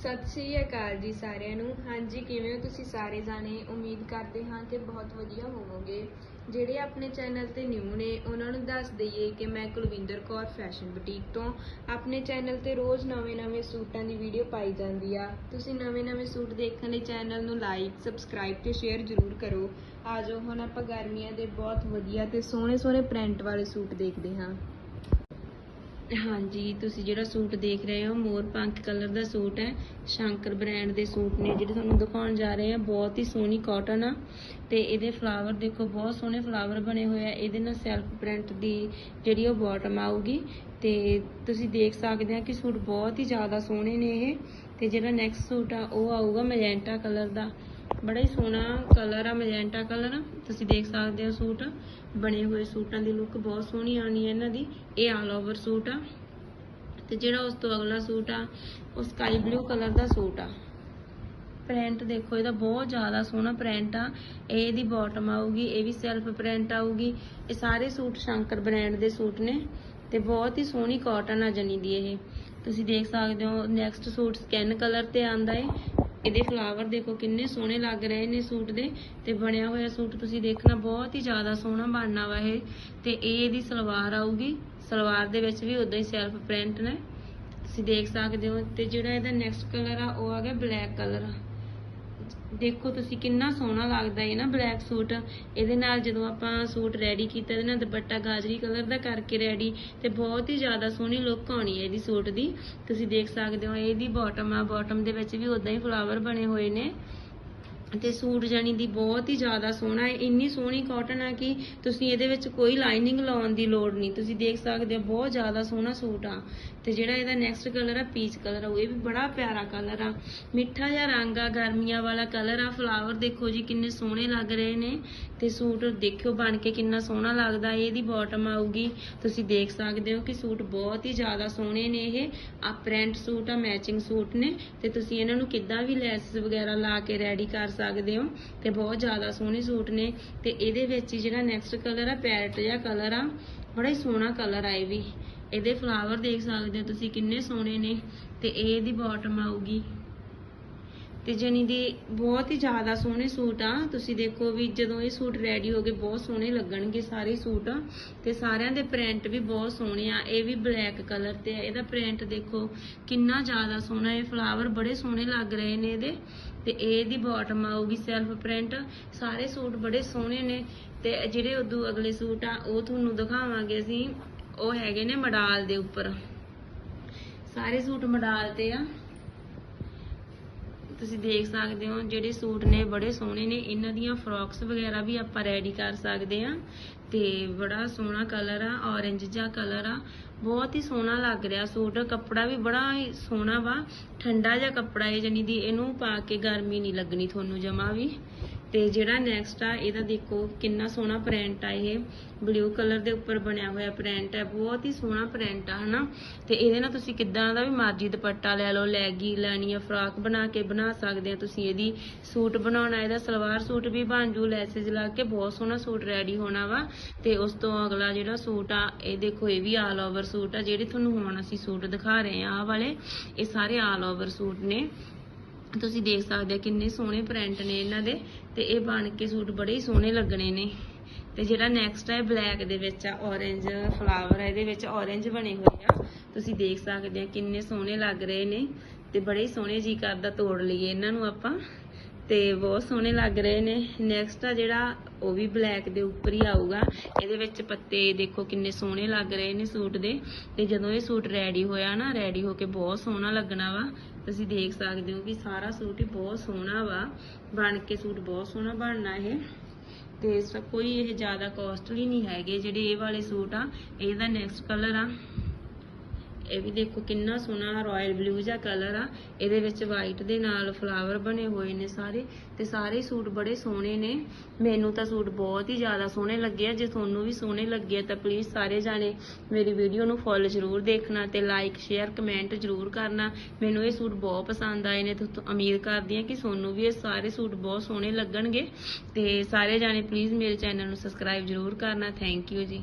ਸਤਿ ਸ੍ਰੀ ਅਕਾਲ ਜੀ ਸਾਰਿਆਂ ਨੂੰ। ਹਾਂਜੀ, ਕਿਵੇਂ ਹੋ ਤੁਸੀਂ ਸਾਰੇ ਜਾਣੇ? ਉਮੀਦ ਕਰਦੇ ਹਾਂ ਕਿ ਬਹੁਤ ਵਧੀਆ ਹੋਵੋਗੇ। ਜਿਹੜੇ ਆਪਣੇ ਚੈਨਲ ਤੇ ਨਿਊ ਨੇ, ਉਹਨਾਂ ਨੂੰ ਦੱਸ ਦਈਏ ਕਿ ਮੈਂ ਕੁਲਵਿੰਦਰ ਕੌਰ ਫੈਸ਼ਨ ਬੁਟੀਕ ਤੋਂ। ਆਪਣੇ ਚੈਨਲ ਤੇ ਰੋਜ਼ ਨਵੇਂ-ਨਵੇਂ ਸੂਟਾਂ ਦੀ ਵੀਡੀਓ ਪਾਈ ਜਾਂਦੀ ਆ। ਤੁਸੀਂ ਨਵੇਂ-ਨਵੇਂ ਸੂਟ ਦੇਖਣ ਲਈ ਚੈਨਲ ਨੂੰ ਲਾਈਕ ਸਬਸਕ੍ਰਾਈਬ ਤੇ ਸ਼ੇਅਰ ਜ਼ਰੂਰ ਕਰੋ। ਆਜੋ ਹੁਣ ਆਪਾਂ ਗਰਮੀਆਂ ਦੇ ਬਹੁਤ ਵਧੀਆ ਤੇ ਸੋਹਣੇ-ਸੋਹਣੇ ਪ੍ਰਿੰਟ ਵਾਲੇ ਸੂਟ ਦੇਖਦੇ ਹਾਂ। ਹਾਂਜੀ, ਤੁਸੀਂ ਜਿਹੜਾ ਸੂਟ ਦੇਖ ਰਹੇ ਹੋ, ਮੋਰ ਪੰਖ ਕਲਰ ਦਾ ਸੂਟ ਹੈ। ਸ਼ੰਕਰ ਬ੍ਰਾਂਡ ਦੇ ਸੂਟ ਨੇ ਜਿਹੜੇ ਤੁਹਾਨੂੰ ਦਿਖਾਉਣ ਜਾ ਰਹੇ ਆ। ਬਹੁਤ ਹੀ ਸੋਹਣੀ ਕਾਟਨ ਆ। ਤੇ ਇਹਦੇ ਫਲਾਵਰ ਦੇਖੋ, ਬਹੁਤ ਸੋਹਣੇ ਫਲਾਵਰ ਬਣੇ ਹੋਏ ਆ। ਇਹਦੇ ਨਾਲ ਸੈਲਫ ਪ੍ਰਿੰਟ ਦੀ ਜਿਹੜੀ ਉਹ ਬਾਟਮ ਆਊਗੀ। ਤੇ ਤੁਸੀਂ ਦੇਖ ਸਕਦੇ ਆ ਕਿ ਸੂਟ ਬਹੁਤ ਹੀ ਜ਼ਿਆਦਾ ਸੋਹਣੇ ਨੇ ਇਹ। ਤੇ ਜਿਹੜਾ ਨੈਕਸਟ ਸੂਟ ਆ, ਉਹ ਆਊਗਾ ਮੈਜੈਂਟਾ ਕਲਰ ਦਾ। ਬੜਾ ਹੀ ਸੋਹਣਾ ਕਲਰ ਆ ਮੈਜੈਂਟਾ ਕਲਰ ਤੁਸੀਂ ਦੇਖ ਸਕਦੇ ਹੋ ਸੂਟ। ਬਣੇ ਹੋਏ ਸੂਟਾਂ ਦੀ ਲੁੱਕ ਬਹੁਤ ਸੋਹਣੀ ਆਣੀ ਹੈ ਇਹਨਾਂ ਦੀ। ਇਹ ਆਲ ਓਵਰ ਸੂਟ ਆ। ਤੇ ਜਿਹੜਾ ਉਸ ਤੋਂ ਅਗਲਾ ਸੂਟ ਆ, ਉਹ ਸਕਾਈ ਬਲੂ ਕਲਰ ਦਾ ਸੂਟ ਆ। ਪ੍ਰਿੰਟ ਦੇਖੋ, ਇਹਦਾ ਬਹੁਤ ਜ਼ਿਆਦਾ ਸੋਹਣਾ ਪ੍ਰਿੰਟ ਆ। ਇਹ ਇਹਦੀ ਬਾਟਮ ਆਊਗੀ, ਇਹ ਵੀ ਸੈਲਫ ਪ੍ਰਿੰਟ ਆਊਗੀ। ਇਹ ਸਾਰੇ ਸੂਟ ਸ਼ੰਕਰ ਬ੍ਰਾਂਡ ਦੇ ਸੂਟ ਨੇ ਤੇ ਬਹੁਤ ਹੀ ਸੋਹਣੀ ਕਾਟਨ ਆ ਜਣੀ ਦੀ ਇਹ। ਤੁਸੀਂ ਦੇਖ ਸਕਦੇ ਹੋ ਨੈਕਸਟ ਸੂਟ ਸਕੈਨ ਕਲਰ ਤੇ ਆਂਦਾ ਏ। ਇਹਦੇ ਫਲਾਵਰ ਦੇਖੋ ਕਿੰਨੇ ਸੋਹਣੇ ਲੱਗ ਰਹੇ ਨੇ ਸੂਟ ਦੇ ਤੇ ਬਣਿਆ ਹੋਇਆ ਸੂਟ ਤੁਸੀਂ ਦੇਖਣਾ ਬਹੁਤ ਹੀ ਜ਼ਿਆਦਾ ਸੋਹਣਾ ਬਣਨਾ ਵਾ ਇਹ। ਤੇ ਇਹ ਇਹਦੀ ਸਲਵਾਰ ਆਊਗੀ। ਸਲਵਾਰ ਦੇ ਵਿੱਚ ਵੀ ਉਦਾਂ ਹੀ ਸੈਲਫ ਪ੍ਰਿੰਟ ਨੇ। ਤੁਸੀਂ ਦੇਖ ਸਕਦੇ ਹੋ ਤੇ ਜਿਹੜਾ ਇਹਦਾ ਨੈਕਸਟ ਕਲਰ ਆ, ਉਹ ਆ ਗਿਆ ਬਲੈਕ ਕਲਰ ਦੇਖੋ ਤੁਸੀਂ ਕਿੰਨਾ ਸੋਹਣਾ ਲੱਗਦਾ ਹੈ ਨਾ ਬਲੈਕ ਸੂਟ ਇਹਦੇ ਨਾਲ ਜਦੋਂ ਆਪਾਂ ਸੂਟ ਰੈਡੀ ਕੀਤਾ, ਇਹਦੇ ਨਾਲ ਦੁਪੱਟਾ ਗਾਜਰੀ ਕਲਰ ਦਾ ਕਰਕੇ ਰੈਡੀ ਤੇ ਬਹੁਤ ਹੀ ਜ਼ਿਆਦਾ ਸੋਹਣੀ ਲੁੱਕ ਆਉਣੀ ਹੈ ਇਹਦੀ ਸੂਟ ਦੀ। ਤੁਸੀਂ ਦੇਖ ਸਕਦੇ ਹੋ, ਇਹਦੀ ਬਾਟਮ ਆ ਬਾਟਮ ਦੇ ਵਿੱਚ ਵੀ ਉਦਾਂ ਹੀ ਫਲਾਵਰ ਬਣੇ ਹੋਏ ਨੇ। ਤੇ ਸੂਟ ਜਾਨੀ ਦੀ ਬਹੁਤ ਹੀ ਜ਼ਿਆਦਾ ਸੋਹਣਾ ਹੈ। ਇੰਨੀ ਸੋਹਣੀ ਕਾਟਨ ਆ ਕਿ ਤੁਸੀਂ ਇਹਦੇ ਵਿੱਚ ਕੋਈ ਲਾਈਨਿੰਗ ਲਾਉਣ ਦੀ ਲੋੜ ਨਹੀਂ। ਤੁਸੀਂ ਦੇਖ ਸਕਦੇ ਹੋ, ਬਹੁਤ ਜ਼ਿਆਦਾ ਸੋਹਣਾ ਸੂਟ ਆ। ਤੇ ਜਿਹੜਾ ਇਹਦਾ ਨੈਕਸਟ ਕਲਰ ਆ ਪੀਚ ਕਲਰ ਆ। ਉਹ ਇਹ ਵੀ ਬੜਾ ਪਿਆਰਾ ਕਲਰ ਆ। ਮਿੱਠਾ ਜਿਹਾ ਰੰਗ ਆ, ਗਰਮੀਆਂ ਵਾਲਾ ਕਲਰ ਆ। ਫਲਾਵਰ ਦੇਖੋ ਜੀ, ਕਿੰਨੇ ਸੋਹਣੇ ਲੱਗ ਰਹੇ ਨੇ। ਤੇ ਸੂਟ ਦੇਖਿਓ ਬਣ ਕੇ ਕਿੰਨਾ ਸੋਹਣਾ ਲੱਗਦਾ। ਇਹਦੀ ਬਾਟਮ ਆਊਗੀ। ਤੁਸੀਂ ਦੇਖ ਸਕਦੇ ਹੋ ਕਿ ਸੂਟ ਬਹੁਤ ਹੀ ਜ਼ਿਆਦਾ ਸੋਹਣੇ ਨੇ ਇਹ। ਆ ਸੂਟ ਆ ਮੈਚਿੰਗ ਸੂਟ ਨੇ। ਤੇ ਤੁਸੀਂ ਇਹਨਾਂ ਨੂੰ ਕਿੱਦਾਂ ਵੀ ਲੈਸਸ ਵਗੈਰਾ ਲਾ ਕੇ ਰੈਡੀ ਕਰ ਸਕਦੇ ਹੋ ਤੇ ਬਹੁਤ ਜ਼ਿਆਦਾ ਸੋਹਣੇ ਸੂਟ ਨੇ ਤੇ ਇਹਦੇ ਵਿੱਚ ਜਿਹੜਾ ਨੈਕਸਟ ਕਲਰ ਆ ਪੈਰਟ ਜਿਹਾ ਕਲਰ ਆ, ਬੜਾ ਹੀ ਸੋਹਣਾ ਕਲਰ ਆ ਇਹ ਵੀ। ਇਹਦੇ ਫਲਾਵਰ ਦੇਖ ਸਕਦੇ ਹੋ ਤੁਸੀਂ ਕਿੰਨੇ ਸੋਹਣੇ ਨੇ ਤੇ ਇਹ ਇਹਦੀ ਬਾਟਮ ਆਊਗੀ। ਤੇ ਜਣੀ ਦੀ ਬਹੁਤ ਹੀ ਜ਼ਿਆਦਾ ਸੋਹਣੇ ਸੂਟ ਆ। ਤੁਸੀਂ ਦੇਖੋ ਵੀ ਜਦੋਂ ਇਹ ਸੂਟ ਰੈਡੀ ਹੋ ਗਏ, ਬਹੁਤ ਸੋਹਣੇ ਲੱਗਣਗੇ ਸਾਰੇ ਸੂਟ। ਤੇ ਸਾਰਿਆਂ ਦੇ ਪ੍ਰਿੰਟ ਵੀ ਬਹੁਤ ਸੋਹਣੇ ਆ। ਇਹ ਵੀ ਬਲੈਕ ਕਲਰ ਤੇ ਆ। ਇਹਦਾ ਪ੍ਰਿੰਟ ਦੇਖੋ ਕਿੰਨਾ ਜ਼ਿਆਦਾ ਸੋਹਣਾ। ਇਹ ਫਲਾਵਰ ਬੜੇ ਸੋਹਣੇ ਲੱਗ ਰਹੇ ਨੇ ਇਹਦੇ। ਤੇ ਇਹ ਦੀ ਬਾਟਮ ਆਊਗੀ ਸੈਲਫ ਪ੍ਰਿੰਟ ਸਾਰੇ ਸੂਟ ਬੜੇ ਸੋਹਣੇ ਨੇ। ਤੇ ਜਿਹੜੇ ਉਦੋਂ ਅਗਲੇ ਸੂਟ ਆ, ਉਹ ਤੁਹਾਨੂੰ ਦਿਖਾਵਾਂਗੇ ਅਸੀਂ। ਉਹ ਹੈਗੇ ਨੇ ਮਡਾਲ ਦੇ ਉੱਪਰ। ਸਾਰੇ ਸੂਟ ਮਡਾਲ ਤੇ ਆ। ਤੁਸੀਂ ਦੇਖ ਸਕਦੇ ਹੋ, ਜਿਹੜੇ ਸੂਟ ਨੇ ਬੜੇ ਸੋਹਣੇ ਨੇ। ਇਹਨਾਂ ਦੀਆਂ ਫਰੋਕਸ ਵਗੈਰਾ ਵੀ ਆਪਾਂ ਰੈਡੀ ਕਰ ਸਕਦੇ ਆ ਤੇ ਬੜਾ ਸੋਹਣਾ ਕਲਰ ਆ ਔਰੇਂਜ ਜਿਹਾ ਕਲਰ ਆ। ਬਹੁਤ ਹੀ ਸੋਹਣਾ ਲੱਗ ਰਿਹਾ ਸੂਟ। ਕੱਪੜਾ ਵੀ ਬੜਾ ਸੋਹਣਾ ਵਾ। ਠੰਡਾ ਜਿਹਾ ਕੱਪੜਾ ਹੈ ਜਾਨੀ ਦੀ। ਇਹਨੂੰ ਪਾ ਕੇ ਗਰਮੀ ਨਹੀਂ ਲੱਗਣੀ ਤੁਹਾਨੂੰ ਜਮਾ ਵੀ। ਤੇ ਜਿਹੜਾ ਨੈਕਸਟ ਆ, ਇਹਦਾ ਦੇਖੋ ਕਿੰਨਾ ਸੋਹਣਾ ਪ੍ਰਿੰਟ ਆ ਇਹ। ਬਲੂ ਕਲਰ ਦੇ ਉੱਪਰ ਬਣਿਆ ਹੋਇਆ ਪ੍ਰਿੰਟ ਹੈ ਬਹੁਤ ਹੀ ਸੋਹਣਾ ਪ੍ਰਿੰਟ ਆ, ਹਨਾ? ਤੇ ਇਹਦੇ ਨਾਲ ਤੁਸੀਂ ਕਿੱਦਾਂ ਦਾ ਵੀ ਮਰਜ਼ੀ ਦੁਪੱਟਾ ਲੈ ਲਓ ਲੈਗੀ ਲੈਣੀ ਆ ਫਰਾਕ ਬਣਾ ਕੇ ਬਣਾ ਸਕਦੇ ਆ ਤੁਸੀਂ ਇਹਦੀ। ਸੂਟ ਬਣਾਉਣਾ, ਇਹਦਾ ਸਲਵਾਰ ਸੂਟ ਵੀ ਬਣ ਜੂ ਲੈਸੇਜ ਲਾ ਕੇ ਬਹੁਤ ਸੋਹਣਾ ਸੂਟ ਰੈਡੀ ਹੋਣਾ ਵਾ। ਤੇ ਉਸ ਤੋਂ ਅਗਲਾ ਜਿਹੜਾ ਸੂਟ ਆ, ਇਹ ਦੇਖੋ, ਇਹ ਵੀ ਆਲ ਓਵਰ ਸੂਟ ਆ, ਜਿਹੜੇ ਤੁਹਾਨੂੰ ਹੁਣ ਅਸੀਂ ਸੂਟ ਦਿਖਾ ਰਹੇ ਆ, ਆਹ ਵਾਲੇ, ਇਹ ਸਾਰੇ ਆਲ ਓਵਰ ਸੂਟ ਨੇ। ਤੁਸੀਂ ਦੇਖ ਸਕਦੇ ਹੋ ਕਿੰਨੇ ਸੋਹਣੇ ਪ੍ਰਿੰਟ ਨੇ ਇਹਨਾਂ ਦੇ, ਤੇ ਇਹ ਬਣ ਕੇ ਸੂਟ ਬੜੇ ਹੀ ਸੋਹਣੇ ਲੱਗਣੇ ਨੇ। ਤੇ ਜਿਹੜਾ ਨੈਕਸਟ ਹੈ ਬਲੈਕ ਦੇ ਵਿੱਚ ਆ, orange ਫਲਾਵਰ ਹੈ ਇਹਦੇ ਵਿੱਚ orange ਬਣੇ ਹੋਏ ਆ। ਤੁਸੀਂ ਦੇਖ ਸਕਦੇ ਆ ਕਿੰਨੇ ਸੋਹਣੇ ਲੱਗ ਰਹੇ ਨੇ, ਤੇ ਬੜੇ ਸੋਹਣੇ ਜੀ ਕਰਦਾ ਤੋੜ ਲਈਏ ਇਹਨਾਂ ਨੂੰ ਆਪਾਂ। ਤੇ ਬਹੁਤ ਸੋਹਣੇ ਲੱਗ ਰਹੇ ਨੇ। ਨੈਕਸਟ ਆ ਜਿਹੜਾ, ਉਹ ਵੀ ਬਲੈਕ ਦੇ ਉੱਪਰ ਹੀ ਆਊਗਾ। ਇਹਦੇ ਵਿੱਚ ਪੱਤੇ ਦੇਖੋ ਕਿੰਨੇ ਸੋਹਣੇ ਲੱਗ ਰਹੇ ਨੇ ਸੂਟ ਦੇ। ਤੇ ਜਦੋਂ ਇਹ ਸੂਟ ਰੈਡੀ ਹੋਇਆ ਨਾ ਰੈਡੀ ਹੋ ਕੇ ਬਹੁਤ ਸੋਹਣਾ ਲੱਗਣਾ ਵਾ। ਤੁਸੀਂ ਦੇਖ ਸਕਦੇ ਹੋ ਕਿ ਸਾਰਾ ਸੂਟ ਹੀ ਬਹੁਤ ਸੋਹਣਾ ਵਾ। ਬਣ ਕੇ ਸੂਟ ਬਹੁਤ ਸੋਹਣਾ ਬਣਨਾ ਇਹ। ਤੇ ਇਸ ਕੋਈ ਇਹ ਜ਼ਿਆਦਾ ਕਾਸਟਲੀ ਨਹੀਂ ਹੈਗੇ ਜਿਹੜੇ ਇਹ ਵਾਲੇ ਸੂਟ ਆ। ਇਹਦਾ ਨੈਕਸਟ ਕਲਰ ਆ। ਇਹ ਵੀ ਦੇਖੋ ਕਿੰਨਾ ਸੋਹਣਾ ਰਾਇਲ ਬਲੂ ਜਿਹਾ ਕਲਰ ਆ। ਇਹਦੇ ਵਿੱਚ ਵਾਈਟ ਦੇ ਨਾਲ ਫਲਾਵਰ ਬਣੇ ਹੋਏ ਨੇ ਸਾਰੇ ਤੇ ਸਾਰੇ ਸੂਟ ਬੜੇ ਸੋਹਣੇ ਨੇ। ਮੈਨੂੰ ਤਾਂ ਸੂਟ ਬਹੁਤ ਹੀ ਜ਼ਿਆਦਾ ਸੋਹਣੇ ਲੱਗੇ ਆ। ਜੇ ਤੁਹਾਨੂੰ ਵੀ ਸੋਹਣੇ ਲੱਗੇ ਤਾਂ ਪਲੀਜ਼ ਸਾਰੇ ਜਾਣੇ ਮੇਰੀ ਵੀਡੀਓ ਨੂੰ ਫੁੱਲ ਜ਼ਰੂਰ ਦੇਖਣਾ ਤੇ ਲਾਈਕ ਸ਼ੇਅਰ ਕਮੈਂਟ ਜ਼ਰੂਰ ਕਰਨਾ। ਮੈਨੂੰ ਇਹ ਸੂਟ ਬਹੁਤ ਪਸੰਦ ਆਏ ਨੇ ਤੇ ਉਮੀਦ ਕਰਦੀ ਹਾਂ ਕਿ ਤੁਹਾਨੂੰ ਵੀ ਇਹ ਸਾਰੇ ਸੂਟ ਬਹੁਤ ਸੋਹਣੇ ਲੱਗਣਗੇ। ਤੇ ਸਾਰੇ ਜਾਣੇ ਪਲੀਜ਼ ਮੇਰੇ ਚੈਨਲ ਨੂੰ ਸਬਸਕ੍ਰਾਈਬ ਜ਼ਰੂਰ ਕਰਨਾ। ਥੈਂਕ ਯੂ ਜੀ।